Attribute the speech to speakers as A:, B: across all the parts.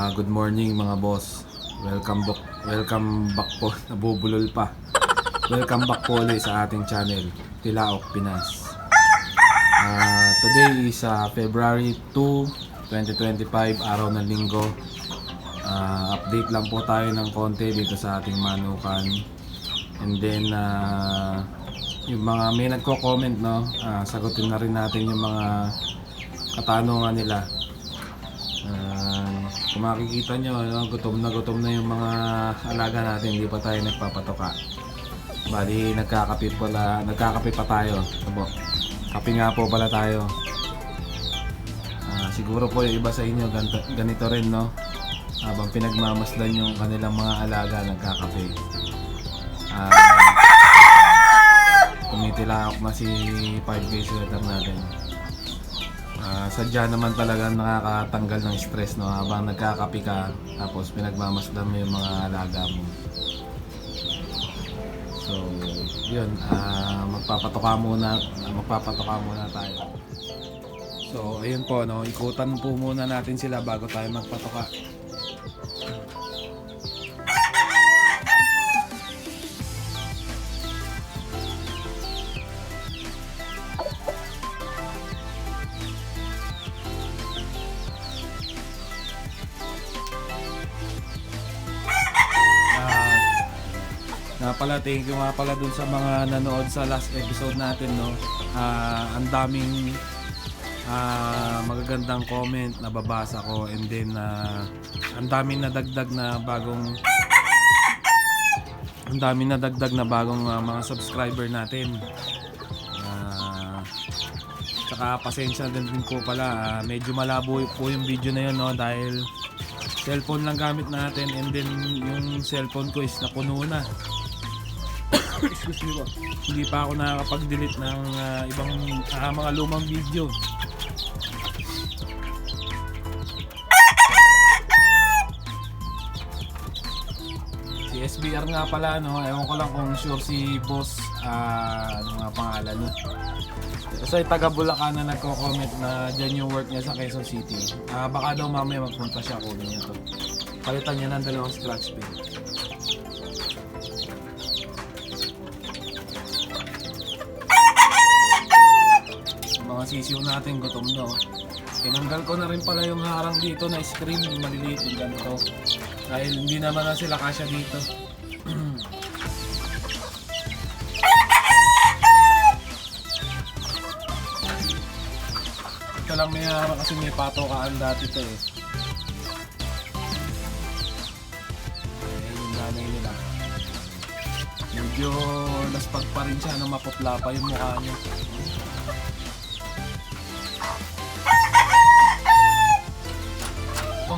A: Ah, good morning mga boss. Welcome back, welcome back po. Nabubulol pa. Welcome back po ulit sa ating channel, Tilaok Pinas. Ah, today is ah, February 2, 2025, araw ng linggo. Ah, update lang po tayo ng konti dito sa ating manukan. And then, ah, yung mga may nagko-comment, no, ah, sagutin na rin natin yung mga katanungan nila. Ah, kung makikita nyo, ano, gutom na gutom na yung mga alaga natin, hindi pa tayo nagpapatoka. Bali, nagkakape pala, nagkakape pa tayo. Abo, kape nga po pala tayo. Ah, siguro po yung iba sa inyo, ganito, ganito rin, no? Habang pinagmamasdan yung kanilang mga alaga, nagkakape. Ah, tumitilaok na si 5 days natin. Ah, sadya naman talaga nakakatanggal ng stress no habang nagkakapi ka tapos pinagmamasdan mo yung mga alaga mo. So, yun, ah magpapatoka muna, ah, magpapatoka muna tayo. So, ayun po no, ikutan po muna natin sila bago tayo magpatoka. Nga pala, thank you nga pala dun sa mga nanood sa last episode natin, no. Ah, ang daming ah, magagandang comment na babasa ko and then ah, ang daming nadagdag na bagong ang daming nadagdag na bagong ah, mga subscriber natin. Ah, tsaka pasensya din din po pala, ah, medyo malabo po yung video na yun, no, dahil cellphone lang gamit natin and then yung cellphone ko is napuno na. Excuse me po. Hindi pa ako nakakapag-delete ng ah, ibang ah, mga lumang video. Si SBR nga pala, no? Ewan ko lang kung sure si boss, ah, ano nga pangalan niya. Kasi taga Bulacan na nagko-comment na dyan yung work niya sa Quezon City. Ah, baka daw mamaya magpunta siya kunin niya to. Palitan niya ng dalawang scratch pin. Mga natin gutom no. Tinanggal ko na rin pala yung harang dito na screen, yung maliliit yung ganito. Dahil hindi naman na sila kasya dito. Ito lang may harang kasi may patokaan dati to eh. Ayan yung nanay nila. Medyo laspag pa rin siya na maputla pa yung mukha niya.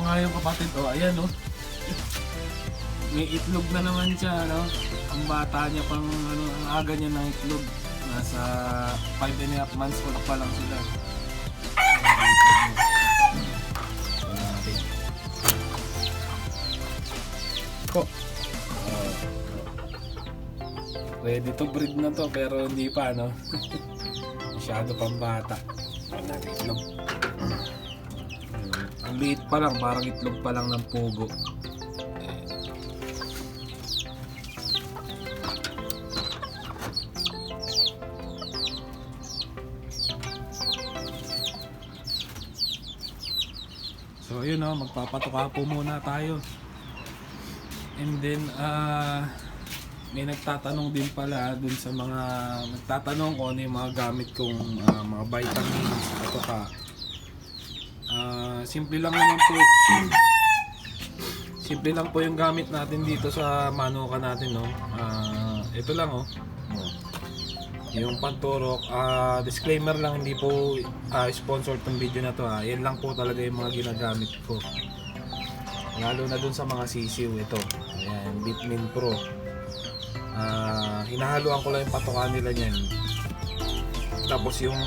A: Nga yung kapatid, oh, ayan oh. May itlog na naman siya, no? Ang bata niya pang, ano, ang aga niya ng itlog. Nasa 5 and a half months old pa lang sila. Ko. Oh. Ready to breed na to, pero hindi pa, no? Masyado pang bata. Ang liit pa lang, parang itlog pa lang ng pugo. So yun o, magpapatuka po muna tayo. And then, ah may nagtatanong din pala dun sa mga nagtatanong ko ano yung mga gamit kong ah, mga vitamins pa Ah, simple lang naman po. Simple lang po yung gamit natin dito sa manuka natin no? Ah, ito lang oh. Oh. yung panturok ah, disclaimer lang hindi po ah, sponsored tong video na to ha yan lang po talaga yung mga ginagamit ko. Lalo na dun sa mga sisiw ito. Ayan Bitmin Pro. Ah, hinahaluan ko lang yung patokan nila niyan. Tapos yung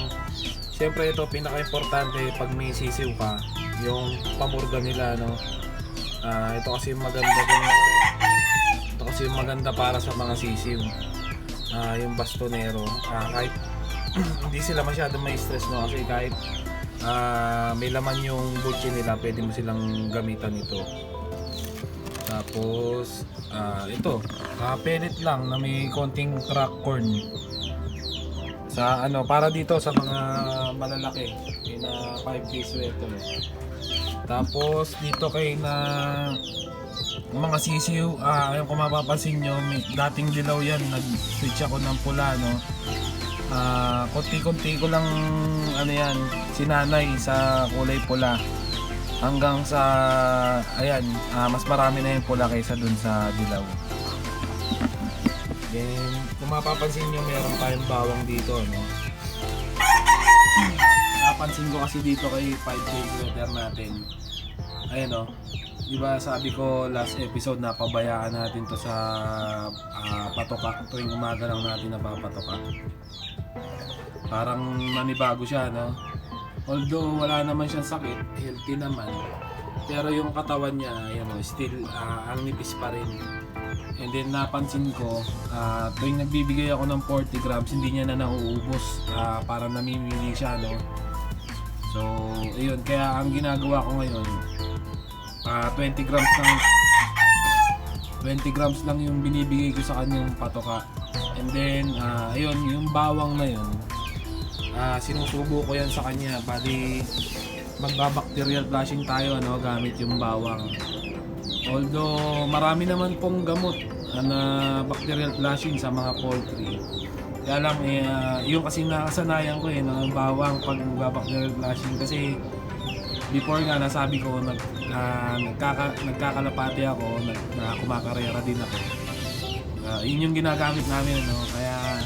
A: Siyempre ito pinaka-importante pag may sisiw ka, yung pamurga nila no. Ah, ito kasi yung maganda din. Ito kasi yung maganda para sa mga sisiw. Ah, yung bastonero. Ah, kahit hindi sila masyadong may stress no kasi kahit Ah, may laman yung butchi nila, pwede mo silang gamitan ito. Tapos, ah, ito, ah, pellet lang na may konting crack corn. Sa ano, para dito sa mga malalaki, na 5 piece sweater. Tapos dito kay na mga sisiw, ah, ayun kung mapapansin nyo, may, dating dilaw yan, nag-switch ako ng pula, no? Ah, konti-konti ko lang, ano yan, sinanay sa kulay pula. Hanggang sa, ayan, ah, mas marami na yung pula kaysa dun sa dilaw. Then, kung mapapansin nyo, meron tayong bawang dito, no? Napansin ko kasi dito kay 5 days weather natin. Ayan, no? Di ba sabi ko last episode na pabayaan natin to sa ah, patoka tuwing umaga lang natin napapatoka. Parang nanibago siya, no? Although wala naman siyang sakit, healthy naman. Pero yung katawan niya, ayan o, still ah, ang nipis pa rin. And then napansin ko, ah, tuwing nagbibigay ako ng 40 grams, hindi niya na nauubos. Ah, parang namimili siya, no? So, ayun, kaya ang ginagawa ko ngayon, ah 20 grams lang 20 grams lang yung binibigay ko sa kanyang patoka. And then, ah ayun, yung bawang na yun, ah sinusubo ko yan sa kanya. Bali, magbabacterial flushing tayo ano, gamit yung bawang. Although, marami naman pong gamot na bacterial flushing sa mga poultry. Kaya lang, eh, ah, yung kasi nakasanayan ko eh, ng bawang pag magbabacterial flushing. Kasi, before nga nasabi ko nag ah, nagkaka, nagkakalapati ako nag, na kumakarera din ako. Ah, yun yung ginagamit namin ano kaya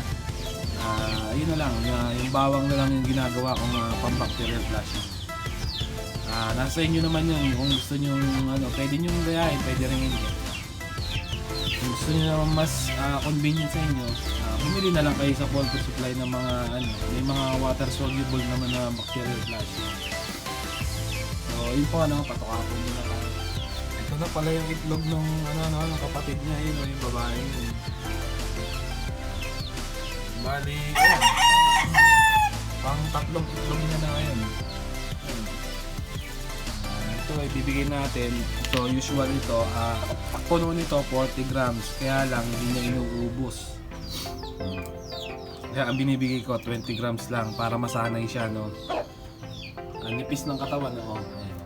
A: ah, yun na lang ah, yung bawang na lang yung ginagawa kong uh, pambacterial flushing Ah, nasa inyo naman yun kung gusto nyo ano pwede nyo gayahin pwede rin hindi kung gusto nyo naman mas ah, convenient sa inyo ah, bumili na lang kayo sa poultry supply ng mga ano may mga water soluble naman na bacterial flushing So, yun po ano, patukapon muna tayo. Ito na pala yung itlog ng ano ano, ng kapatid niya, yun o, yung babae yun. Bali, ayan. Pang tatlong itlog niya na ngayon. Ito ay bibigyan natin. So, usual ito, ah, puno nito 40 grams. Kaya lang, hindi niya inuubos. Kaya ang binibigay ko, 20 grams lang para masanay siya, no? Ang nipis ng katawan, no? Ayan.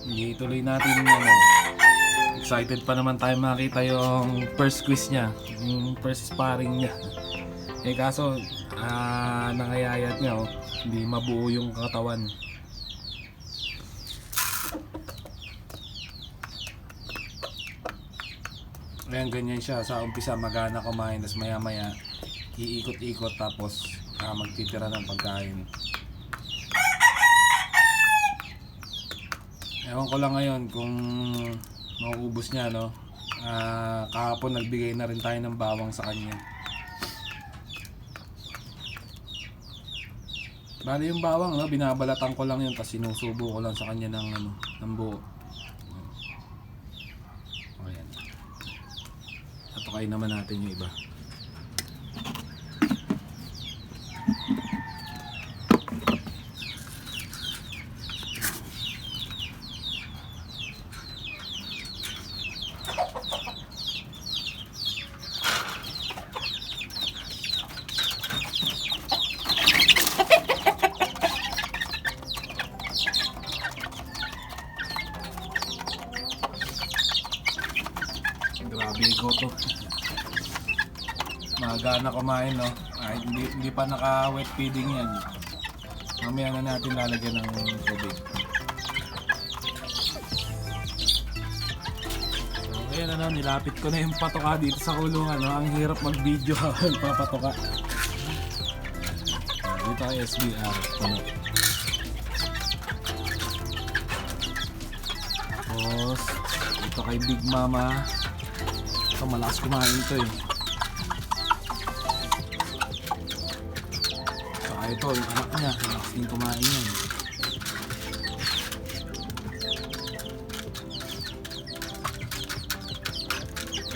A: Hindi tuloy natin yung ano. Excited pa naman tayo makita yung first quiz niya. Yung first sparring niya. Eh kaso, ah, nangayayat niya, oh. Hindi mabuo yung katawan. Ayan, ganyan siya. Sa umpisa, magana kumain. Tapos maya maya, iikot-ikot. Tapos, ah, magtitira ng pagkain. Ewan ko lang ngayon kung mauubos niya, no? Ah, kahapon nagbigay na rin tayo ng bawang sa kanya. Bali yung bawang, no? Binabalatan ko lang yun kasi sinusubo ko lang sa kanya ng, ano, ng buo. Ayan. Atukay naman natin yung iba. Grabe ko to. Maga na kumain, no? Ay, pa naka-wet feeding yan. Mamaya na natin lalagyan ng tubig. So, ayan ano, nilapit ko na yung patoka dito sa kulungan, no? Ang hirap mag-video habang papatoka. Dito kay SBR. Puno. Tapos, dito kay Big Mama. Ito, malakas kumain ito eh. Ito, yung anak niya, malakas din kumain yan.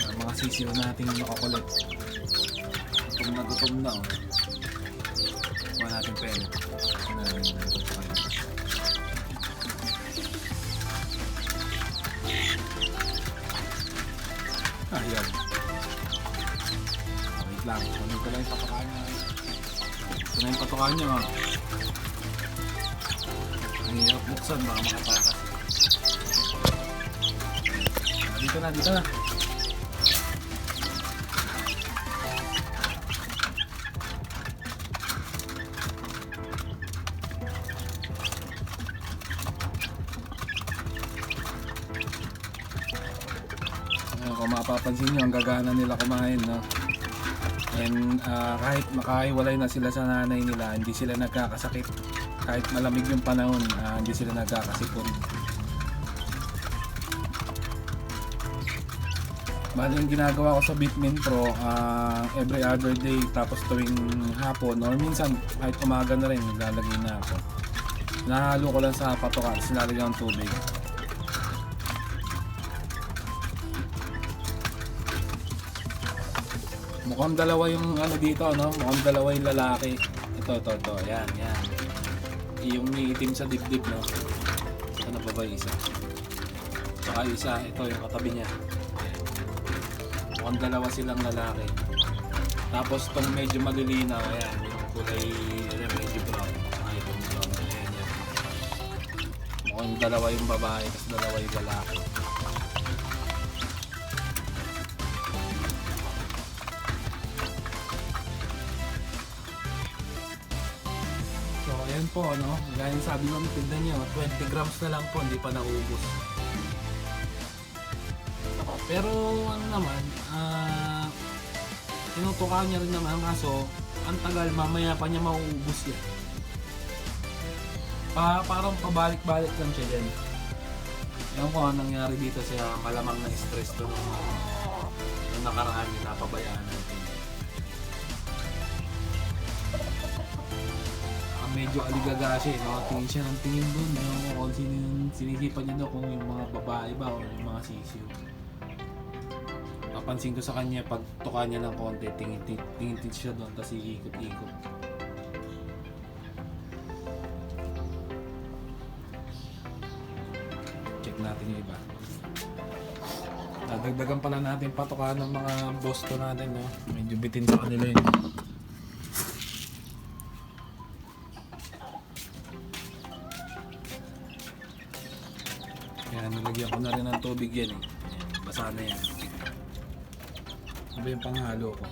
A: Ang mga sisiyo natin yung nakakulit. Gutom na gutom na oh. Kuha natin pellet. Na, Ah, yan. Wait lang. Kunin ko lang yung patukaan niya. Ito na yung patukaan niya. Oh. Ang hirap buksan. Baka makatakas. Ah, Dito na, dito na. Kung mapapansin nyo, ang gagana nila kumain, no? And ah, kahit makahiwalay na sila sa nanay nila, hindi sila nagkakasakit. Kahit malamig yung panahon, ah, hindi sila nagkakasipon. Bali yung ginagawa ko sa Bitmin Pro, ah, every other day, tapos tuwing hapon, or minsan kahit umaga na rin, nilalagay na ako. Nahalo ko lang sa patoka, tapos nilalagay tubig. Mukhang dalawa yung ano dito, no? Mukhang dalawa yung lalaki. Ito, ito, ito. Yan, yan. Yung may itim sa dibdib, no? Ano pa ba isa? Saka isa, ito yung katabi niya. Mukhang dalawa silang lalaki. Tapos tong medyo malilinaw, ayan, yung kulay, ayan, medyo brown. Saka itong brown, ayan, yan. Mukhang dalawa yung babae, tapos dalawa yung lalaki. Ayan po, no? Gaya sabi namin, tignan nyo, 20 grams na lang po, hindi pa naubos. Pero, ano naman, ah, tinutukan niya rin naman, kaso, ang tagal, mamaya pa niya mauubos yan. Pa, parang pabalik-balik lang siya dyan. Ewan ko anong nangyari dito siya, malamang na stress to nung, nung nakaraan, napabayaan natin. Medyo aligaga siya, eh, no? Tingin siya ng tingin doon, no? Kung sino yung sinisipan niya doon, kung yung mga babae ba o yung mga sisiyo. Napansin ko sa kanya, pag tuka niya ng konti, tingin, tingin, tingin siya doon, tapos iikot-ikot. Check natin yung iba. Dadagdagan pala natin patukan ng mga boss to natin, no? Medyo bitin sa kanila yun. Tubig yan eh. Ayan, basa na yan. Ano ba yung panghalo ko?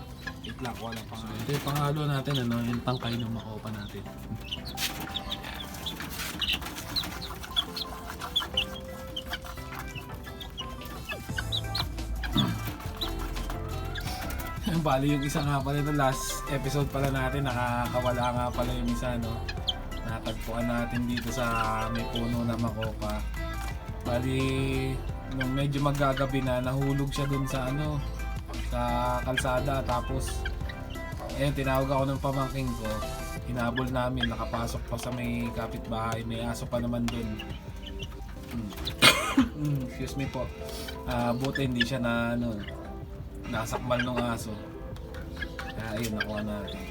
A: Wait lang, wala panghalo. Ito yung panghalo natin, ano, yung tangkay ng makopa natin. Bali yung isa nga pala no, last episode pala natin nakakawala nga pala yung isa no. Natagpuan natin dito sa may puno na makopa. Bali nung medyo magagabi na nahulog siya dun sa ano sa kalsada. Tapos eh tinawag ako ng pamangking ko. Hinabol namin nakapasok pa sa may kapitbahay. May aso pa naman dun. Mm, excuse me po. Ah, buti hindi siya na ano nasakmal ng aso. Kaya ayun nakuha natin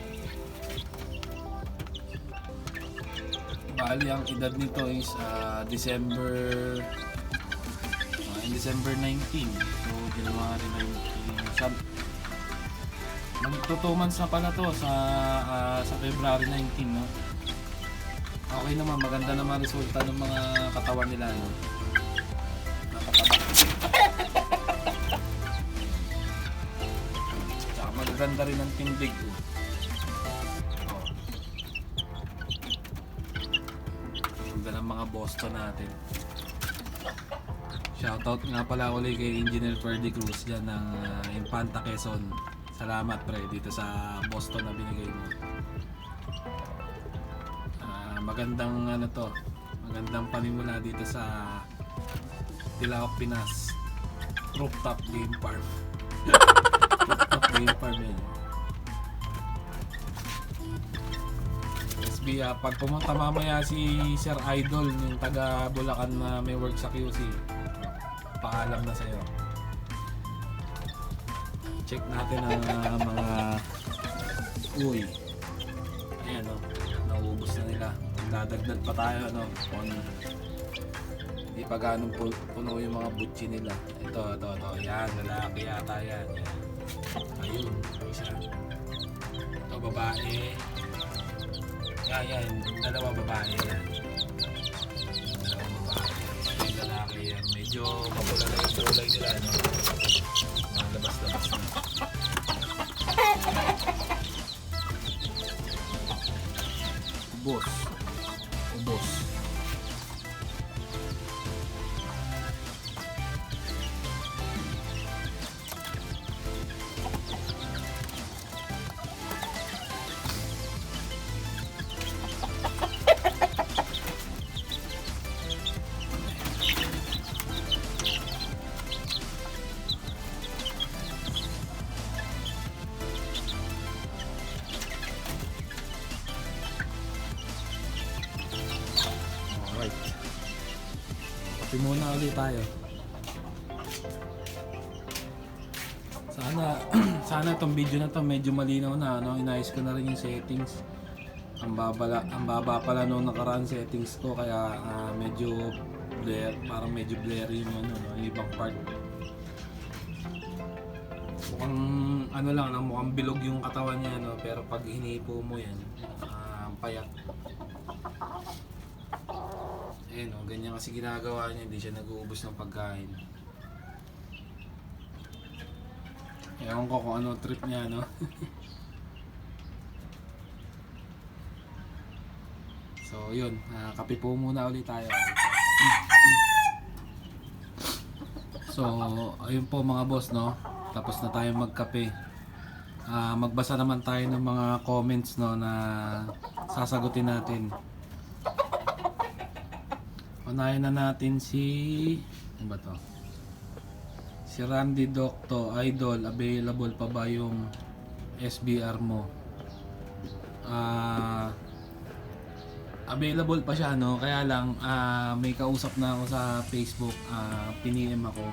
A: bali ang edad nito is ah, December ah, in December 19 so January 19 sa magto 2 months na pala to sa ah, sa February 19 no okay naman maganda naman resulta ng mga katawan nila no nakataba Tsaka magaganda rin ang tindig. Oh. Mga Boston natin. Shoutout nga pala ulit kay Engineer Ferdy Cruz dyan ng uh, Infanta Quezon. Salamat pre dito sa Boston na binigay mo. Ah, magandang ano to, magandang panimula dito sa Tilaok, Pinas. Rooftop Game Farm. Rooftop Game Farm yan. SB, ah, pag pumunta mamaya si Sir Idol, yung taga Bulacan na may work sa QC, paalam na sa'yo. Check natin ang ah, mga uy. Ayan o, naubos na nila. Dadagdag pa tayo, ano, kung hindi pa ganun pu- puno yung mga butchi nila. Ito, ito, ito. Yan, lalaki yata yan. yan. Ayun, isa. Ito, babae. Yan, yan. Dalawa babae yan. Dalawa babae. Yung lalaki yan. Medyo mapula na yung kulay nila, no? Mga labas-labas na. Ubos. Tayo. Sana, sana itong video na to medyo malinaw na, no? Inayos ko na rin yung settings. Ang babala, ang baba pala nung nakaraan settings ko kaya ah, medyo blur, parang medyo blurry yung ano, no? yung ibang part. Mukhang ano lang, mukhang bilog yung katawan niya, no? pero pag hinipo mo yan, ang payat. Eh no, ganyan kasi ginagawa niya, hindi siya nag-uubos ng pagkain. Ewan ko kung ano trip niya, no? so, yun. ah, kape po muna ulit tayo. So, ayun po mga boss, no? Tapos na tayo magkape. Ah, magbasa naman tayo ng mga comments, no, na sasagutin natin. Unahin na natin si... Ano ba to? Si Randy Docto, Idol, available pa ba yung SBR mo? Ah... available pa siya, no? Kaya lang, ah, may kausap na ako sa Facebook, ah, piniem ako.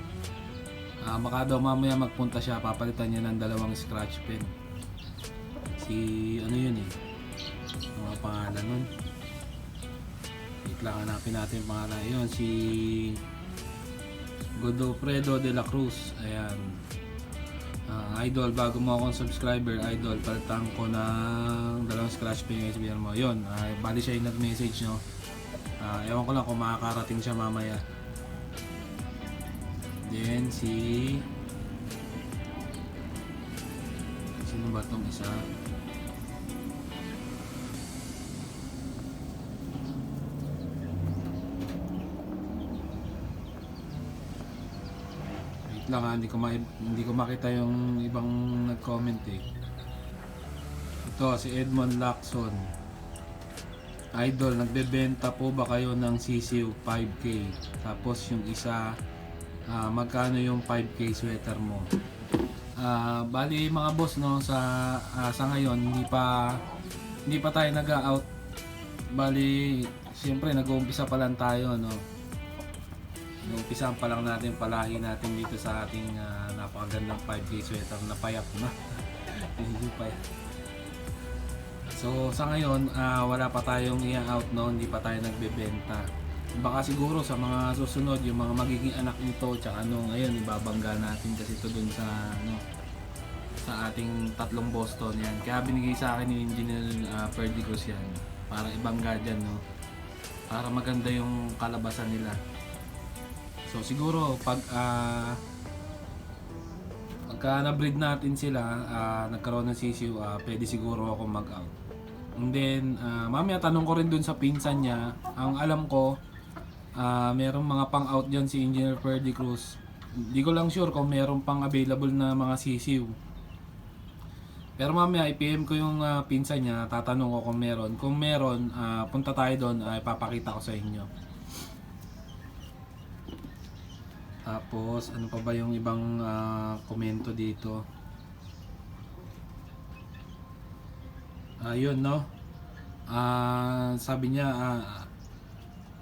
A: Ah, baka daw mamaya magpunta siya, papalitan niya ng dalawang scratch pen. Si, ano yun eh? Ano nga pangalan nun? Lang, hanapin natin yung pangalan. Yun, si Godofredo de la Cruz. Ayan. Ah, idol, bago mo akong subscriber, idol, palitan ko ng dalawang scratch pen yung SBR mo. Yun, ah, bali siya yung nag-message nyo. Ah, ewan ko lang kung makakarating siya mamaya. Then, si... Sino ba tong isa? Lang ha, hindi ko, ma hindi ko makita yung ibang nag-comment eh. Ito, si Edmond Lacson. Idol, nagbebenta po ba kayo ng sisiw 5K? Tapos yung isa, ah, magkano yung 5K sweater mo? Ah, bali mga boss no sa ah, sa ngayon hindi pa hindi pa tayo nag-out. Bali siyempre nag-uumpisa pa lang tayo no. Nag-umpisa pa lang natin palahi natin dito sa ating ah, napakagandang 5K sweater na payat na. Hindi payat. So sa ngayon ah, wala pa tayong i-out no, hindi pa tayo nagbebenta. Baka siguro sa mga susunod yung mga magiging anak nito tsaka ano ngayon ibabangga natin kasi ito dun sa ano sa ating tatlong Boston yan. Kaya binigay sa akin ni Engineer uh, Ferdy Cruz yan para ibangga dyan no. Para maganda yung kalabasan nila. So siguro pag ah pagka na-breed natin sila, ah, nagkaroon ng sisiu, ah, pwede siguro ako mag-out. And then, ah, mamaya tanong ko rin dun sa pinsan niya. Ang alam ko, ah merong mga pang-out dyan si Engineer Ferdy Cruz. Hindi ko lang sure kung meron pang available na mga sisiw. Pero mamaya i-PM ko yung ah, pinsan niya, tatanong ko kung meron. Kung meron, ah, punta tayo doon, ay ipapakita ko sa inyo. Tapos, ano pa ba yung ibang ah, komento dito? Ayun, no? Ah, sabi niya, ah,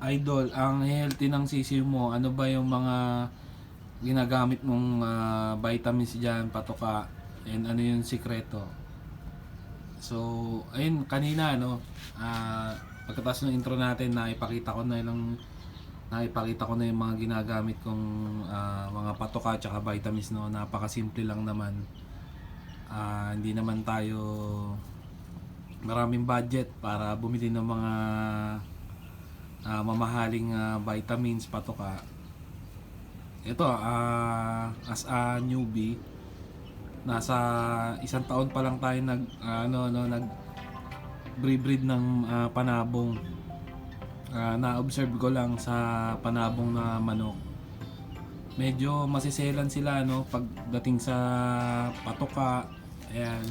A: idol, ang healthy ng sisiw mo, ano ba yung mga ginagamit mong ah, vitamins diyan, patoka, and ano yung sikreto? So, ayun, kanina, no, ah, pagkatapos ng intro natin, naipakita ko na ilang, naipakita ko na yung mga ginagamit kong ah, mga patoka at vitamins, no, napakasimple lang naman. Ah, hindi naman tayo maraming budget para bumili ng mga ah, mamahaling ah, vitamins, patoka. Ito, ah, as a newbie, nasa isang taon pa lang tayo nag ano no nag breed ng ah, panabong. Ah, na-observe ko lang sa panabong na manok. Medyo masiselan sila no pagdating sa patoka. Ayan.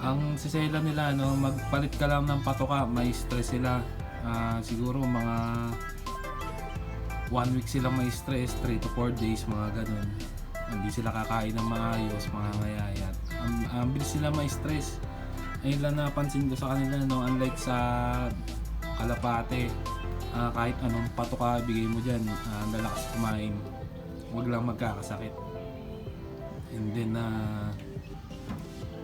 A: Ang sisela nila no, magpalit ka lang ng patoka, may stress sila. Ah, siguro mga one week silang may stress, 3 to 4 days, mga ganun. Hindi sila kakain ng maayos, mga ngayayat. Ang, ang bilis sila may stress. Ayun lang napansin ko sa kanila, no, unlike sa kalapate, ah, kahit anong patoka bigay mo dyan, ang lalakas kumain. Huwag lang magkakasakit. And then, ah,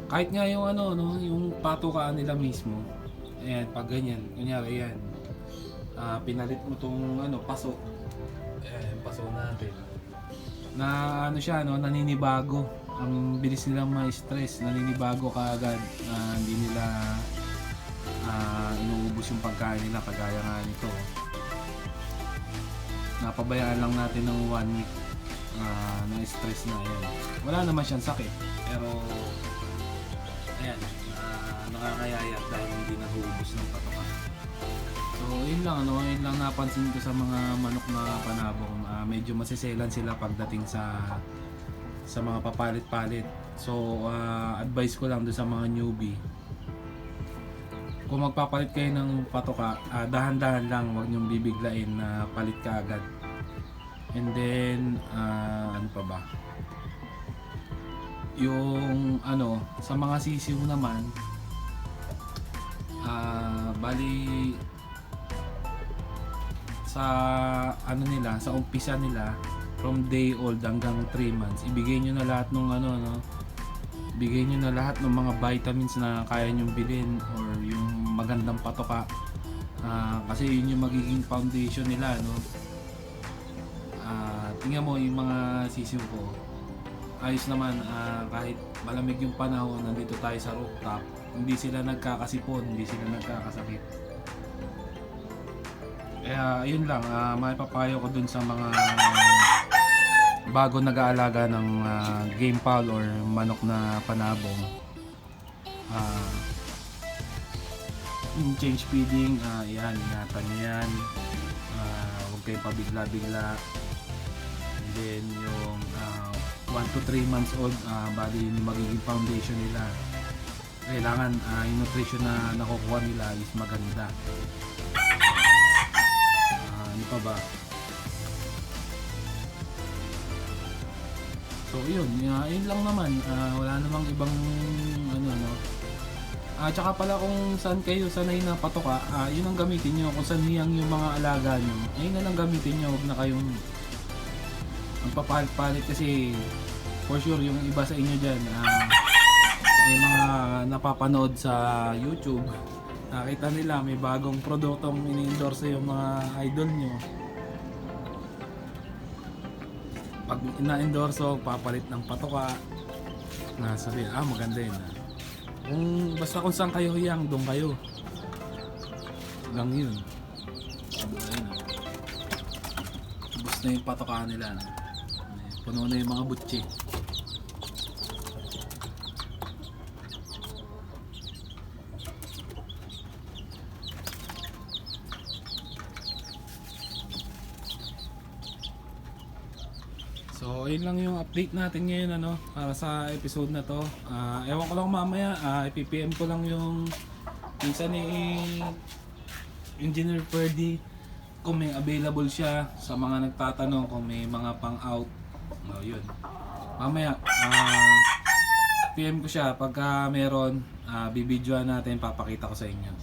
A: kahit nga yung ano, no, yung patokaan nila mismo, ayan, pag ganyan, kunyari, ayan, ah, pinalit mo tong ano, paso, ayan, paso natin, na ano siya, no, naninibago, ang bilis nilang ma-stress, naninibago ka agad, ah, hindi nila ah, inuubos yung pagkain nila, kagaya nga nito, napabayaan lang natin ng one week, ah, na stress na, ayan, wala naman siyang sakit, pero Ayan, uh, nakakayayat dahil hindi nahuubos ng patoka. So, yun lang, ano, yun lang napansin ko sa mga manok na panabong. Ah, medyo masiselan sila pagdating sa sa mga papalit-palit. So, ah, advice ko lang doon sa mga newbie. Kung magpapalit kayo ng patoka, ah, dahan-dahan lang, huwag niyong bibiglain na palit ka agad. And then, ah, ano pa ba? yung ano sa mga sisiw naman ah bali sa ano nila sa umpisa nila from day old hanggang 3 months. Ibigay nyo na lahat ng ano no? Bigay nyo na lahat ng mga vitamins na kaya nyong bilhin or yung magandang patoka. Ah, kasi yun yung magiging foundation nila no? Ah, tingnan mo yung mga sisiw ko. Ayos naman ah, kahit malamig yung panahon nandito tayo sa rooftop hindi sila nagkakasipon hindi sila nagkakasakit. Kaya yun lang uh, maipapayo ko dun sa mga bago nag-aalaga ng ah, game fowl or manok na panabong Ah, yung change feeding ah, yan ingatan nyo yan Ah, huwag kayong pabigla-bigla and then yung 1 to 3 months old, uh, bali magiging foundation nila. Kailangan ah, yung nutrition na nakukuha nila is maganda. Ah, ano pa ba? So yun, uh, yun lang naman. Ah, wala namang ibang ano no. Ah, tsaka pala kung saan kayo sanay na patoka, ah, yun ang gamitin nyo. Kung saan hiyang yung mga alaga nyo, ayun na lang gamitin nyo. Huwag na kayong magpapalit-palit kasi for sure yung iba sa inyo dyan ah, may mga napapanood sa YouTube nakita nila may bagong produktong ini-endorse yung mga idol nyo pag ina-endorso papalit ng patoka na sabi ah maganda yun ah. kung basta kung saan kayo hiyang doon kayo lang yun ayun ah. Na yung patoka nila. No? Puno na yung mga butchi. So, yun lang yung update natin ngayon ano para sa episode na to. Ah, ewan ko lang mamaya, ah, ipipm ko lang yung minsan ni Engineer Ferdy kung may available siya sa mga nagtatanong kung may mga pang out. No, yun. Mamaya, ah PM ko siya pagka meron, ah bibidyoan natin, papakita ko sa inyo.